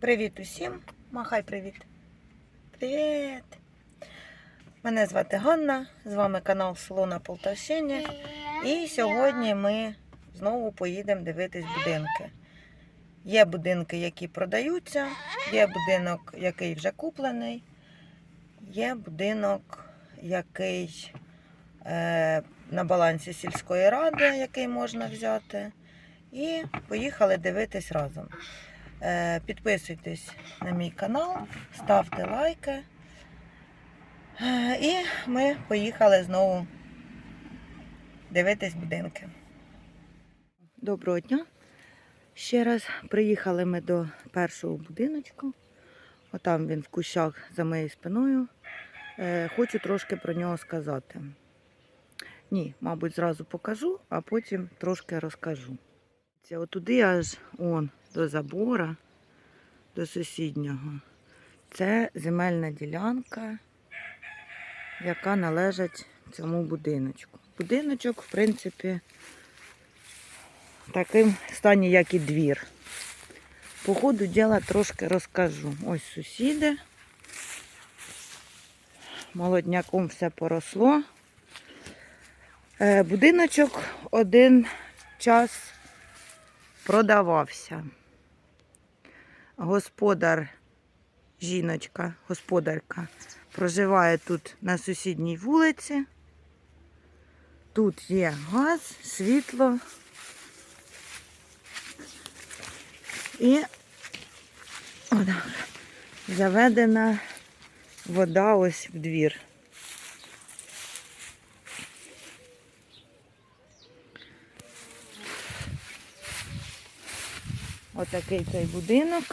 Привіт усім. Махай привіт. Привіт. Мене звати Ганна, з вами канал Село на Полтавщині. І сьогодні ми знову поїдемо дивитись будинки. Є будинки, які продаються, є будинок, який вже куплений, є будинок, який е, на балансі сільської ради, який можна взяти. І поїхали дивитись разом. Е, Підписуйтесь на мій канал, ставте лайки. Е, І ми поїхали знову дивитись будинки. Доброго дня. Ще раз приїхали ми до першого будиночку. Отам він в кущах за моєю спиною. Е, Хочу трошки про нього сказати. Ні, мабуть, зразу покажу, а потім трошки розкажу. Це отуди аж он до забора, до сусіднього. Це земельна ділянка, яка належить цьому будиночку. Будиночок, в принципі, таким стані, як і двір. По ходу діла трошки розкажу. Ось сусіди. Молодняком все поросло. Е, Будиночок один час продавався. Господар, жіночка, господарка проживає тут на сусідній вулиці. Тут є газ, світло. І отак, заведена вода ось в двір. Отакий цей будинок.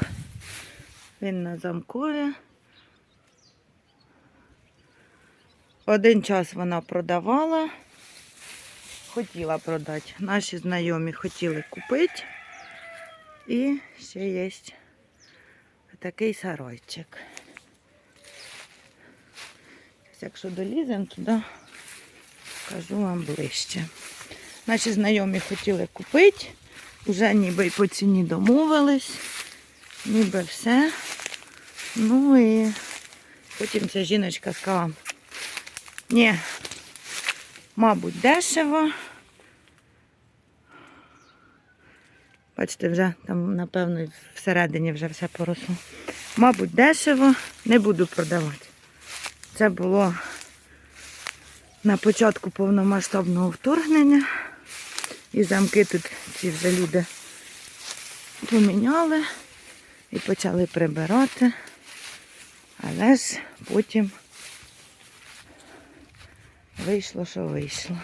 Він на замкові. Один час вона продавала, хотіла продати. Наші знайомі хотіли купити. І ще є такий сарайчик. Якщо доліземо туди, покажу вам ближче. Наші знайомі хотіли купити. Вже ніби й по ціні домовились, ніби все. Ну і потім ця жіночка сказала, ні, мабуть, дешево. Бачите, вже там, напевно, всередині вже все поросло. Мабуть, дешево, не буду продавати. Це було на початку повномасштабного вторгнення. І замки тут ці вже люди поміняли і почали прибирати. Але ж потім вийшло, що вийшло.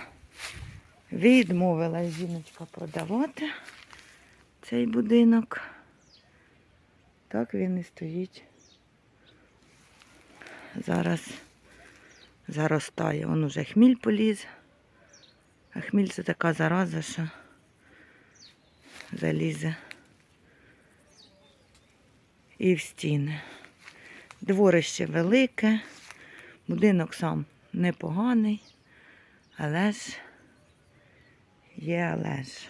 Відмовилась жіночка продавати цей будинок. Так він і стоїть. Зараз заростає. Он уже хміль поліз. А хміль це така зараза, що залізе і в стіни. Дворище велике, будинок сам непоганий, але ж є але ж.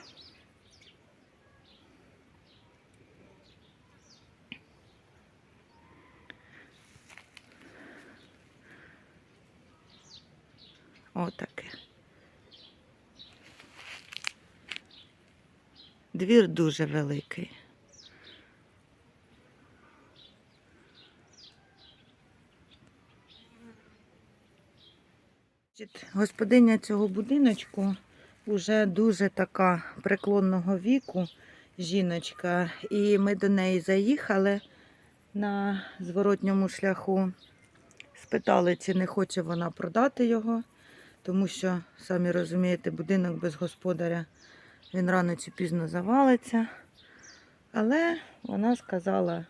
Отаке. Двір дуже великий. Господиня цього будиночку вже дуже така преклонного віку жіночка. І ми до неї заїхали на зворотньому шляху. Спитали, чи не хоче вона продати його, тому що, самі розумієте, будинок без господаря він рано чи пізно завалиться. Але вона сказала,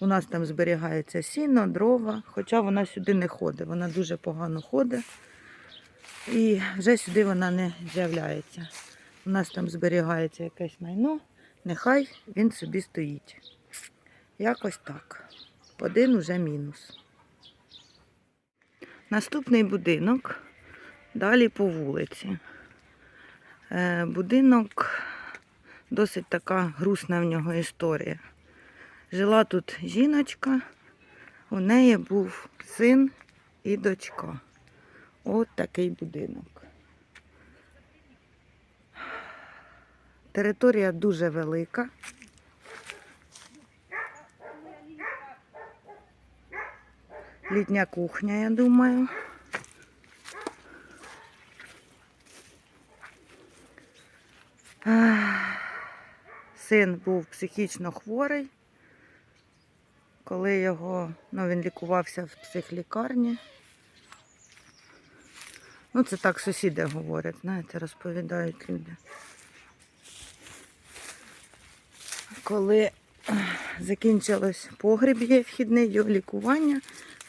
у нас там зберігається сіно, дрова, хоча вона сюди не ходить, вона дуже погано ходить. І вже сюди вона не з'являється. У нас там зберігається якесь майно, нехай він собі стоїть. Якось так. Один уже мінус. Наступний будинок далі по вулиці. Е, Будинок досить така грустна в нього історія. Жила тут жіночка, у неї був син і дочка. От такий будинок. Територія дуже велика. Літня кухня, я думаю. Син був психічно хворий. Коли його, ну він лікувався в психлікарні. Ну, це так сусіди говорять, знаєте, розповідають люди. Коли закінчилось погріб є вхідний його лікування,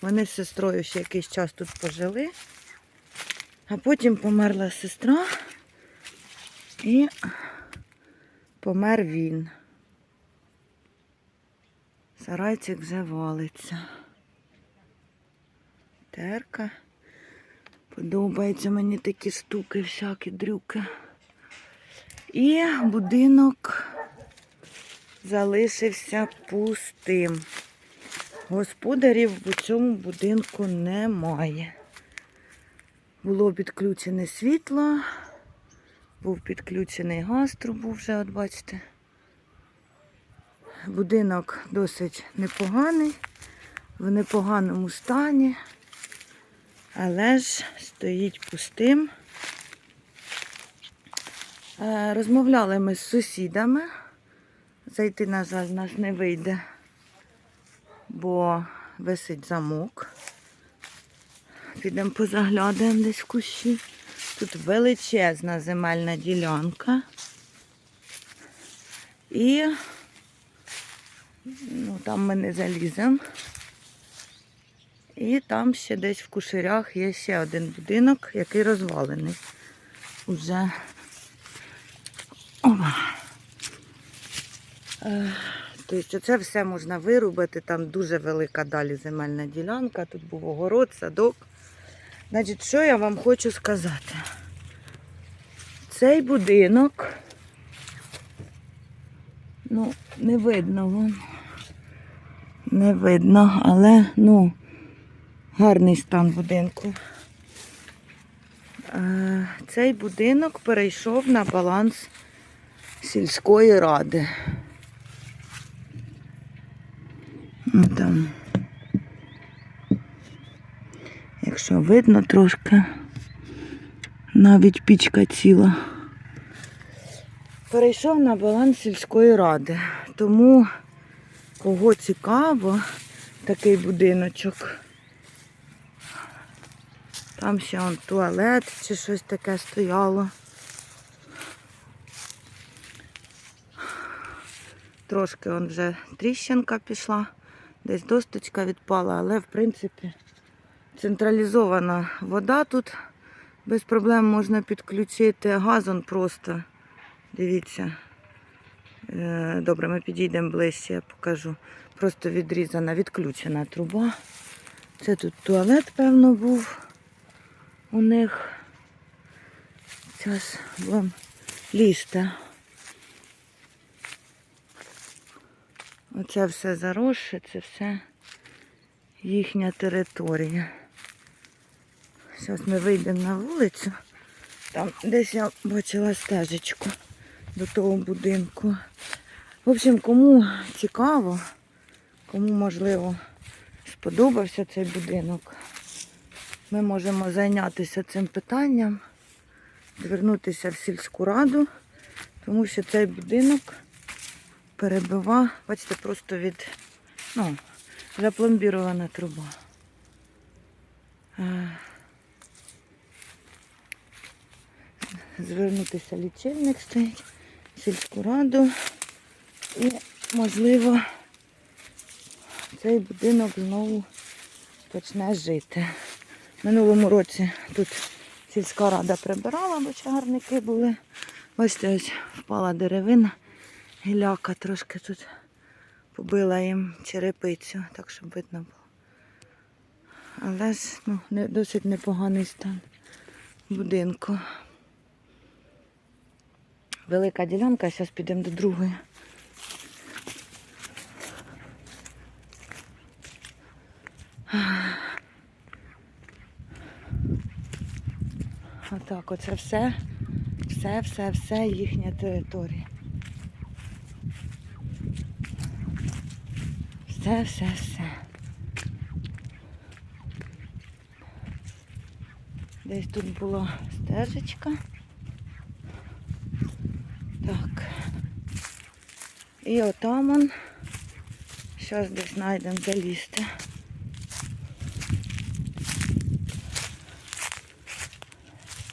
вони з сестрою ще якийсь час тут пожили, а потім померла сестра і помер він. Сарайчик вже валиться. Терка. Подобаються мені такі стуки, всякі дрюки. І будинок залишився пустим. Господарів у цьому будинку немає. Було підключене світло, був підключений газ, трубу вже, от бачите. Будинок досить непоганий, в непоганому стані, але ж стоїть пустим. Е, Розмовляли ми з сусідами. Зайти, на жаль, нас не вийде, бо висить замок. Підемо позаглядаємо десь в кущі. Тут величезна земельна ділянка. І ну, там ми не заліземо. І там ще десь в кушарях є ще один будинок, який розвалений. Уже. Опа. Е, Тобто це все можна вирубати, там дуже велика далі земельна ділянка, тут був огород, садок. Значить, що я вам хочу сказати? Цей будинок, ну, не видно вам. Не видно, але ну, гарний стан будинку. Е, Цей будинок перейшов на баланс сільської ради. Ну, там, якщо видно трошки, навіть пічка ціла. Перейшов на баланс сільської ради. Тому кого цікаво, такий будиночок. Там ще он туалет чи щось таке стояло. Трошки он вже тріщинка пішла, десь досточка відпала, але в принципі централізована вода тут без проблем можна підключити. Газон просто, дивіться. Е, Добре, ми підійдемо ближче, я покажу. Просто відрізана, відключена труба. Це тут туалет, певно, був у них. Зараз вам лізти. Оце все заросше, це все їхня територія. Зараз ми вийдемо на вулицю. Там десь я бачила стежечку до того будинку. В общем, кому цікаво, кому можливо сподобався цей будинок, ми можемо зайнятися цим питанням, звернутися в сільську раду, тому що цей будинок перебива, бачите, просто від, ну, запломбірована труба. Е, Звернутися лічильник стоїть, сільську раду і, можливо, цей будинок знову почне жити. Минулому році тут сільська рада прибирала, бо чагарники були. Бачите, ось впала деревина, гіляка трошки тут побила їм черепицю, так щоб видно було. Але ну, досить непоганий стан будинку. Велика ділянка, зараз підемо до другої. Отак, оце все, все, все, все їхня територія. Все, все, все. Десь тут була стежечка. Так. І отам он. Зараз десь знайдемо залізти.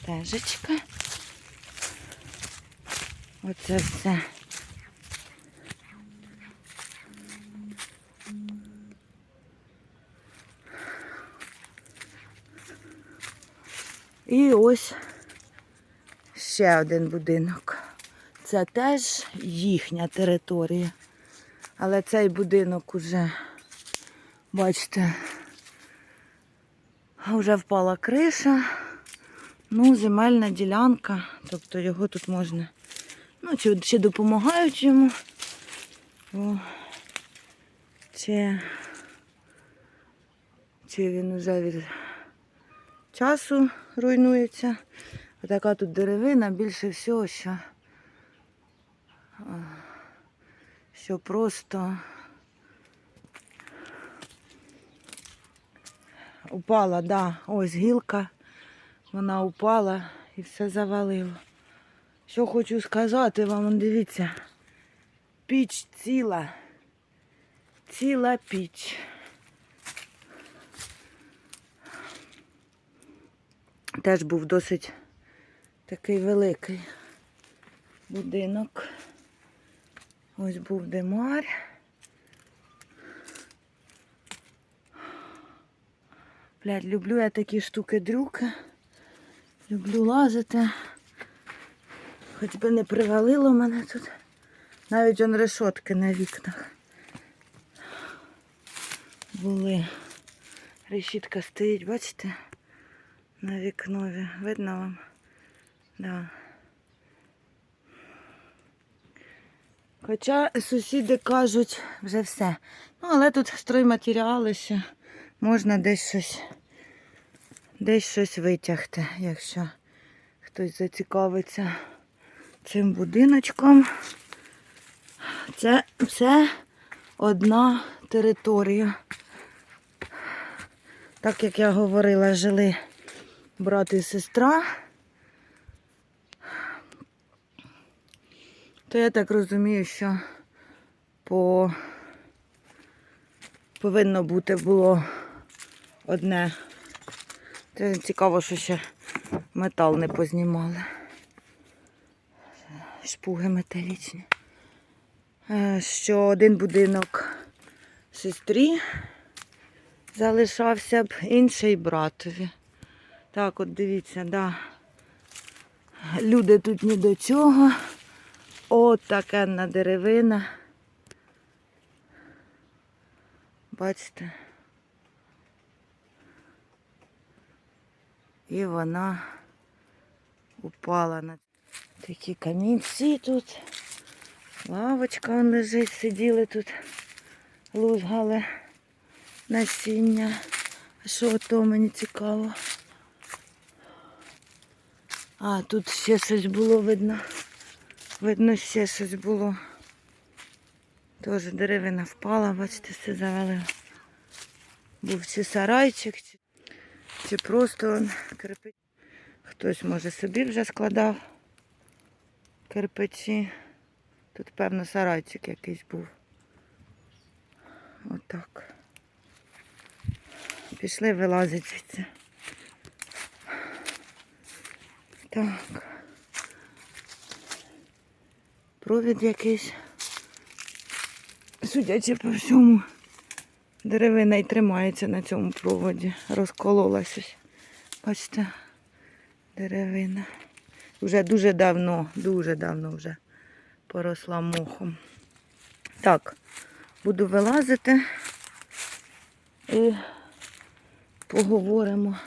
Стежечка. Оце все. І ось ще один будинок. Це теж їхня територія. Але цей будинок уже, бачите, вже впала криша. Ну, земельна ділянка, тобто його тут можна. Ну, чи, чи допомагають йому, о, чи, чи він вже від часу руйнується. Отака тут деревина, більше всього, що, що просто упала, да, ось гілка, вона упала і все завалило. Що хочу сказати вам, дивіться, піч ціла, ціла піч. Теж був досить такий великий будинок. Ось був демар. Блядь, люблю я такі штуки-дрюки. Люблю лазити. Хоч би не привалило мене тут. Навіть он решотки на вікнах. Були. Решітка стоїть, бачите? На вікнові. Видно вам? Да. Хоча сусіди кажуть вже все. Ну, але тут стройматеріали ще. Можна десь щось, десь щось витягти, якщо хтось зацікавиться цим будиночком. Це все одна територія. Так як я говорила, жили брат і сестра. То я так розумію, що по... повинно бути було одне. Це цікаво, що ще метал не познімали. Шпуги металічні. Е, Що один будинок сестрі залишався б, інший братові. Так, от дивіться, да. Люди тут ні до чого. От така деревина. Бачите? І вона упала на такі камінці тут. Лавочка вон лежить, сиділи тут, лузгали насіння. А що то мені цікаво? А, тут ще щось було видно. Видно, ще щось було. Теж деревина впала, бачите, все завалило. Був чи сарайчик, чи, чи просто он, кирпич. Хтось, може, собі вже складав кирпичі. Тут, певно, сарайчик якийсь був. Отак. Пішли вилазити звідси. Так. Провід якийсь. Судячи по всьому, деревина й тримається на цьому проводі. Розкололася. Бачите, деревина. Вже дуже давно, дуже давно вже поросла мохом. Так, буду вилазити і поговоримо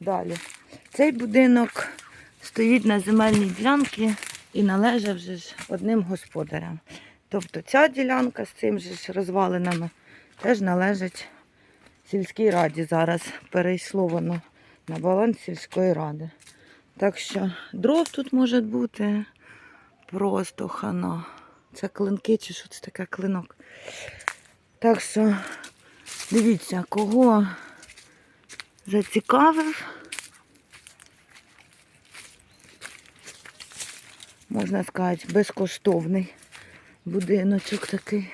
далі. Цей будинок стоїть на земельній ділянці і належав вже ж одним господарям. Тобто ця ділянка з цим же ж розвалинами теж належить сільській раді зараз перейшло воно на баланс сільської ради. Так що дров тут може бути просто хана. Це клинки чи що це таке клинок. Так що дивіться, кого зацікавив. Можна сказати, безкоштовний будиночок такий.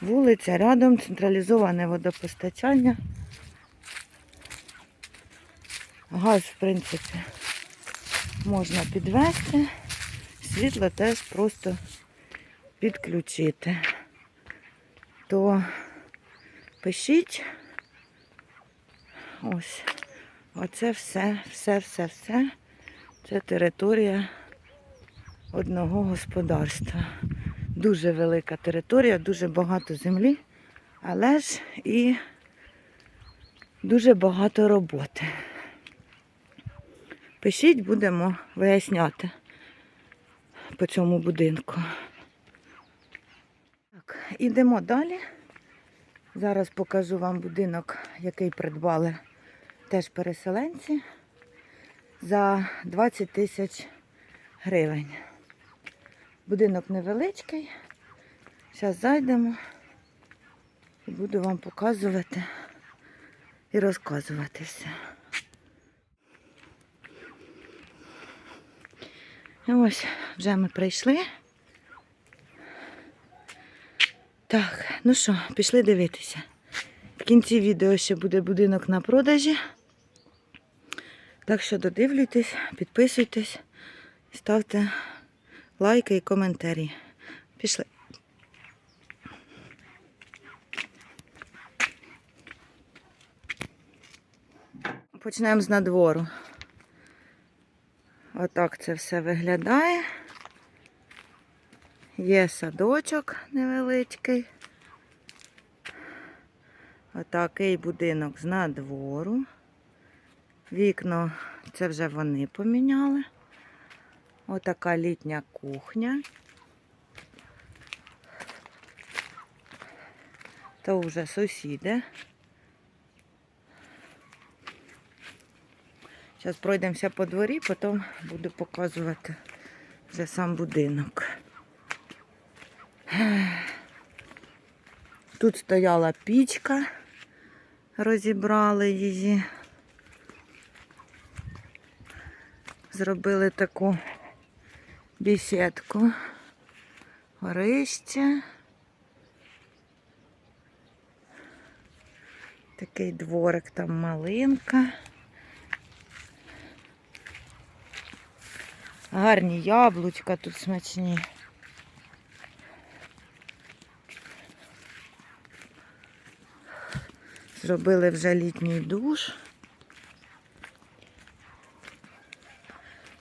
Вулиця рядом, централізоване водопостачання. Газ, в принципі, можна підвести, світло теж просто підключити. То пишіть. Ось. Оце все, все, все, все. Це територія одного господарства. Дуже велика територія, дуже багато землі, але ж і дуже багато роботи. Пишіть, будемо виясняти по цьому будинку. Так, ідемо далі. Зараз покажу вам будинок, який придбали теж переселенці за 20 тисяч гривень. Будинок невеличкий. Зараз зайдемо і буду вам показувати і розказувати все. І ось вже ми прийшли. Так, ну що, пішли дивитися. В кінці відео ще буде будинок на продажі. Так що додивлюйтесь, підписуйтесь, ставте лайки і коментарі. Пішли. Почнемо з надвору. Отак це все виглядає. Є садочок невеличкий. Отакий будинок з надвору. Вікно це вже вони поміняли. Отака літня кухня. То вже сусіди. Зараз пройдемося по дворі, потім буду показувати вже сам будинок. Тут стояла пічка, розібрали її. Зробили таку бесідку. Горище. Такий дворик, там малинка. Гарні яблучка тут смачні. Зробили вже літній душ.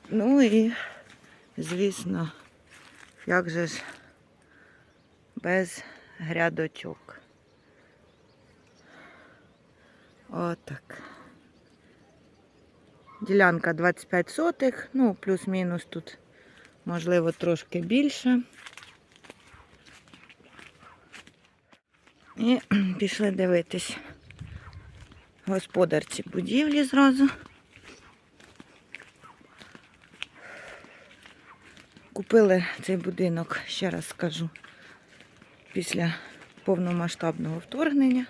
Ну і, звісно, як же ж без грядочок. Отак. Ділянка 25 сотих, ну, плюс-мінус тут, можливо, трошки більше. І пішли дивитись господарці будівлі зразу. Купили цей будинок, ще раз скажу, після повномасштабного вторгнення.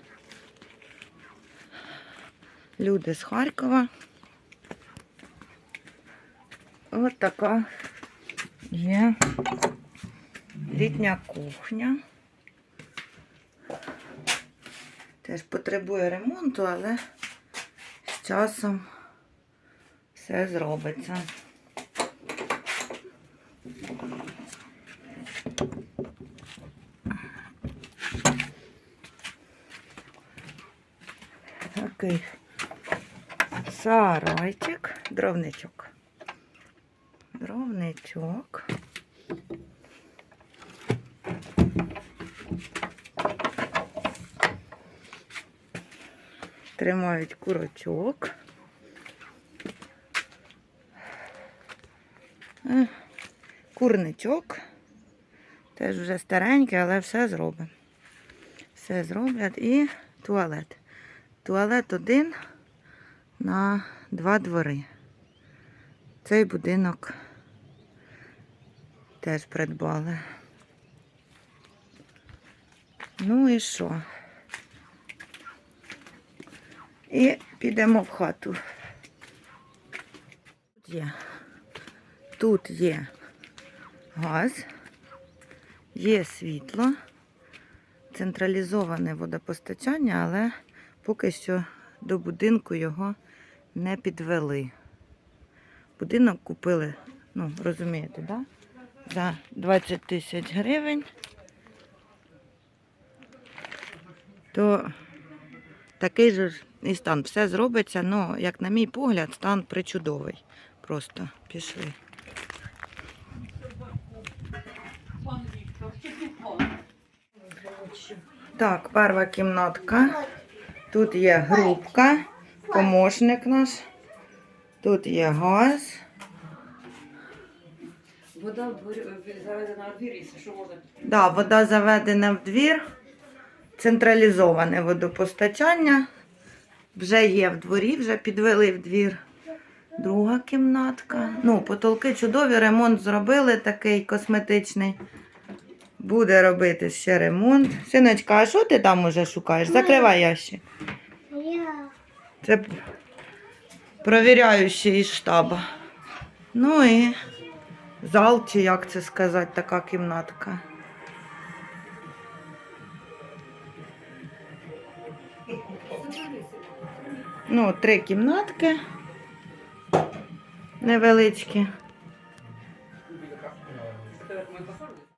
Люди з Харкова. Ось така є літня кухня. Теж потребує ремонту, але з часом все зробиться. Такий сарайчик, дровничок. Дровничок. Тримають курочок. Е, Курничок. Теж вже старенький, але все зробимо. Все зроблять і туалет. Туалет один на два двори. Цей будинок теж придбали. Ну і що? І підемо в хату. Тут є. Тут є газ, є світло, централізоване водопостачання, але поки що до будинку його не підвели. Будинок купили, ну, розумієте, да? за 20 тисяч гривень. То такий же і стан. Все зробиться, ну, як на мій погляд, стан причудовий. Просто пішли. Так, перша кімнатка. Тут є грубка, помощник наш. Тут є газ. Вода е, заведена в двір, якщо що можна. Да, вода заведена в двір. Централізоване водопостачання. Вже є в дворі, вже підвели в двір. Друга кімнатка. Ну, потолки чудові, ремонт зробили такий косметичний. Буде робити ще ремонт. Синочка, а що ти там уже шукаєш? Закривай ящик. Це провіряючий із штаба. Ну і зал, чи як це сказати, така кімнатка. Ну, три кімнатки невеличкі.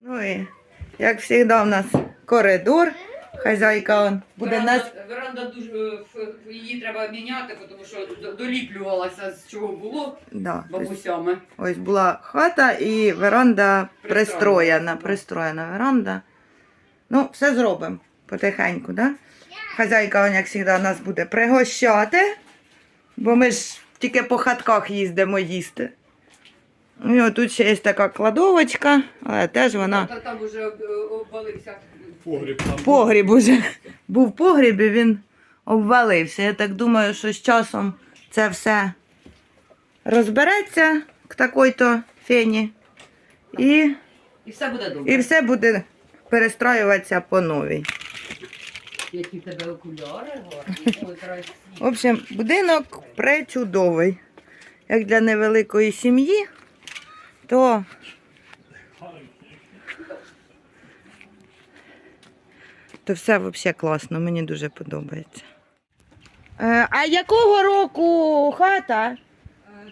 Ну і, як завжди, у нас коридор. Хазяйка он буде нас. Веранда дуже е, її треба міняти, тому що доліплювалася з чого було Да, бабусями. ось була хата і веранда пристроєна. Пристроєна веранда. Ну, все зробимо потихеньку, да? Хазяйка, он, як завжди, нас буде пригощати, бо ми ж тільки по хатках їздимо їсти. Ну, І тут ще є така кладовочка, але теж вона. Та- Там вже обвалився. Погріб там. Погріб уже був погріб і він обвалився. Я так думаю, що з часом це все розбереться к такій-то фені. І, І все буде добре. і все буде перестраюватися по новій. Які в тебе окуляри гарні. В общем, будинок пречудовий. Як для невеликої сім'ї, то то все взагалі класно, мені дуже подобається. Е, а якого року хата? Е,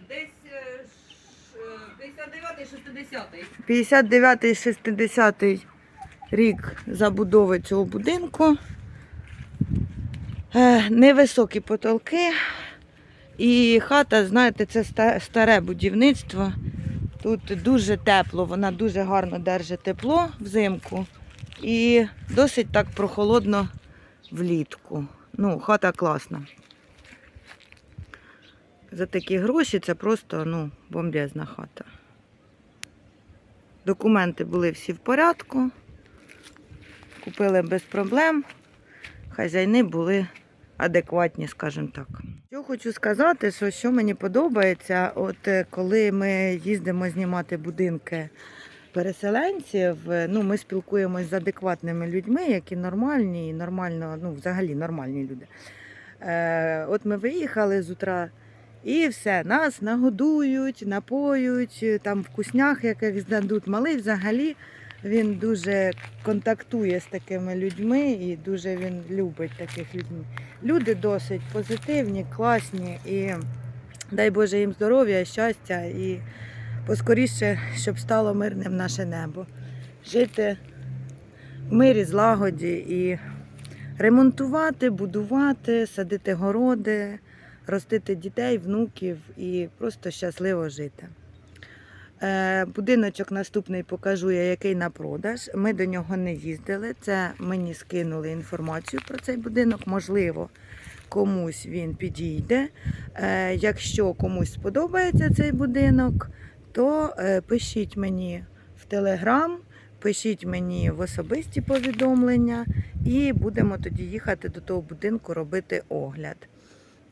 Десь е, 59-60. 59-60 рік забудови цього будинку. Е, Невисокі потолки. І хата, знаєте, це старе будівництво. Тут дуже тепло, вона дуже гарно держить тепло взимку і досить так прохолодно влітку. Ну, хата класна. За такі гроші це просто ну, бомбезна хата. Документи були всі в порядку. Купили без проблем. Хазяйни були адекватні, скажімо так. Що хочу сказати, що, що мені подобається, от е, коли ми їздимо знімати будинки переселенців, е, ну, ми спілкуємось з адекватними людьми, які нормальні і нормально, ну, взагалі нормальні люди. Е, от ми виїхали з утра. І все, нас нагодують, напоють, там вкуснях якихось дадуть. Малий взагалі він дуже контактує з такими людьми і дуже він любить таких людей. Люди досить позитивні, класні і дай Боже їм здоров'я, щастя і поскоріше, щоб стало мирним наше небо. Жити в мирі, злагоді і ремонтувати, будувати, садити городи ростити дітей, внуків і просто щасливо жити. Е, Будиночок наступний покажу я, який на продаж. Ми до нього не їздили. Це мені скинули інформацію про цей будинок. Можливо, комусь він підійде. Е, Якщо комусь сподобається цей будинок, то е, пишіть мені в Телеграм, пишіть мені в особисті повідомлення, і будемо тоді їхати до того будинку робити огляд.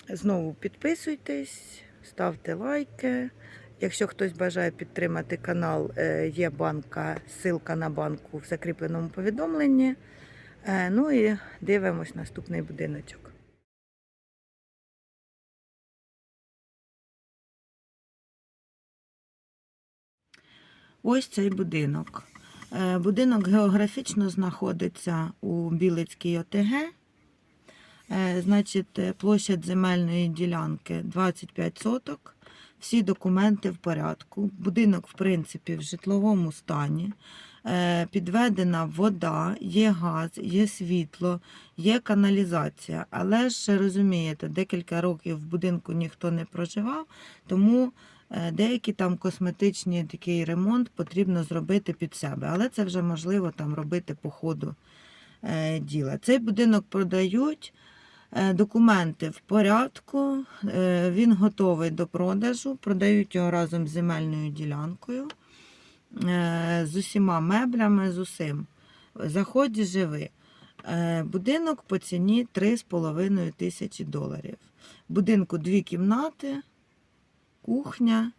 Знову підписуйтесь, ставте лайки. Якщо хтось бажає підтримати канал, е, є банка, ссылка на банку в закріпленому повідомленні. Е, Ну і дивимось наступний будиночок. Ось цей будинок. Е, Будинок географічно знаходиться у Білицькій ОТГ. Значить, е, площа земельної ділянки 25 соток. Всі документи в порядку. Будинок, в принципі, в житловому стані. Е, Підведена вода, є газ, є світло, є каналізація. Але ж розумієте, декілька років в будинку ніхто не проживав, тому е, деякі там косметичні такий ремонт потрібно зробити під себе. Але це вже можливо там робити по ходу е, діла. Цей будинок продають. Е, Документи в порядку, е, він готовий до продажу, продають його разом з земельною ділянкою, е, з усіма меблями, з усім. Заході живи. Будинок по ціні 3,5 тисячі доларів. Будинку дві кімнати, кухня.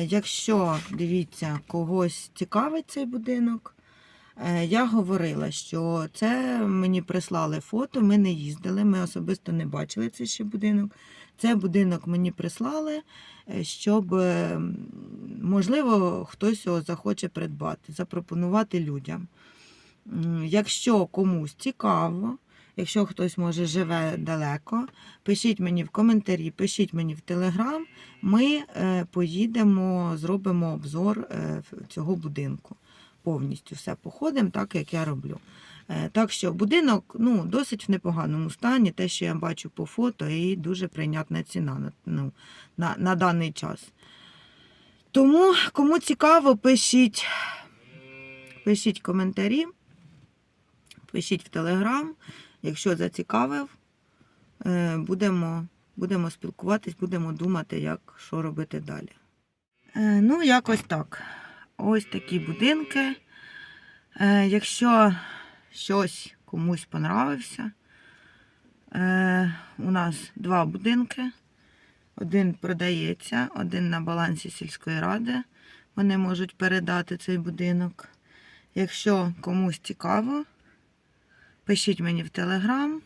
Якщо, дивіться, когось цікавить цей будинок, Я говорила, що це мені прислали фото, ми не їздили, ми особисто не бачили цей ще будинок. Це будинок мені прислали, е, щоб, е, можливо, хтось його захоче придбати, запропонувати людям. Якщо комусь цікаво, якщо хтось може живе далеко, пишіть мені в коментарі, пишіть мені в телеграм, ми е, поїдемо, зробимо обзор е, цього будинку повністю все походимо, так як я роблю. Е, Так що будинок ну, досить в непоганому стані, те, що я бачу по фото, і дуже прийнятна ціна на, ну, на, на даний час. Тому, кому цікаво, пишіть, пишіть коментарі, пишіть в Телеграм. Якщо зацікавив, е, будемо, будемо спілкуватись, будемо думати, як що робити далі. Е, Ну, якось так. Ось такі будинки. Е, якщо щось комусь понравився, е, у нас два будинки. Один продається, один на балансі сільської ради. Вони можуть передати цей будинок. Якщо комусь цікаво, пишіть мені в Телеграм,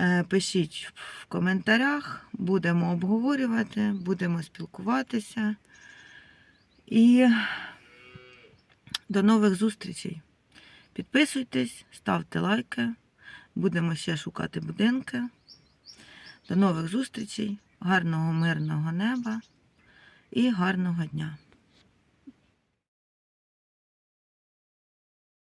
е, пишіть в коментарях, будемо обговорювати, будемо спілкуватися. І до нових зустрічей. Підписуйтесь, ставте лайки. Будемо ще шукати будинки. До нових зустрічей, гарного мирного неба і гарного дня!